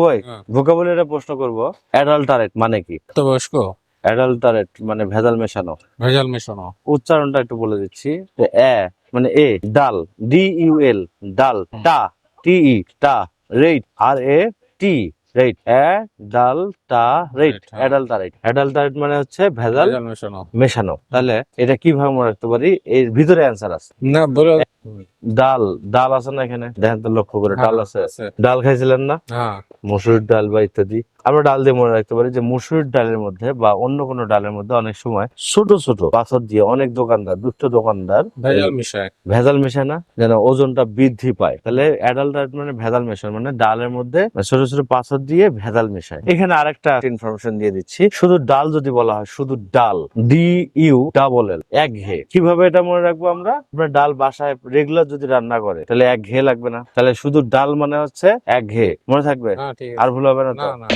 ভাই হ্যাঁ। ভোকাবুলারি প্রশ্ন করব। অ্যাডাল্টারেট মানে কি? বয়স্ক? অ্যাডাল্টারেট মানে ভেজাল মেশানো। ভেজাল মেশানো। উচ্চারণটা একটু বলে দিচ্ছি। এ মানে এ ডাল। ডি ইউ এল ডাল। টা। টি ই টা। Rate R A T rate এ ডাল টা রেট Right, হ্যাঁ। অ্যাডাল্টারেট অ্যাডাল্টারেট মানে হচ্ছে ভেজাল মেশানো। মেশানো। তাহলে এটা কীভাবে মনে রাখতে পারি? এর ভিতরে অ্যান্সার আছে। না বলো ডাল ডাল আছে না এখানে? দেখেন তো লক্ষ্য করে ডাল আছে। ডাল খাইছিলেন না? হ্যাঁ। মসুরির ডাল বা ইত্যাদি। আমরা ডাল দিয়ে মনে রাখতে পারি যে মসুরির ডালের মধ্যে বা অন্য কোনো ডালের মধ্যে অনেক সময় ছোট ছোট পাথর দিয়ে অনেক দোকানদার দুষ্ট দোকানদার ভেজাল মিশায়। ভেজাল মেশায় না যেন ওজনটা বৃদ্ধি পায়। তাহলে অ্যাডাল্ট মানে ভেজাল মেশায় মানে ডালের মধ্যে ছোট ছোট পাথর দিয়ে ভেজাল মেশায়। এখানে আরেকটা ইনফরমেশন দিয়ে দিচ্ছি। শুধু ডাল যদি বলা হয় শুধু ডাল। ডি ইউ ডাবল এল এক ঘে। কীভাবে এটা মনে রাখব আমরা? আপনার ডাল বাসায় রেগুলার যদি রান্না করে তাহলে এক ঘে লাগবে না। তাহলে শুধু ডাল মানে হচ্ছে এক ঘে। মনে থাকবে? হ্যাঁ আর ভুল হবে না তো? না না।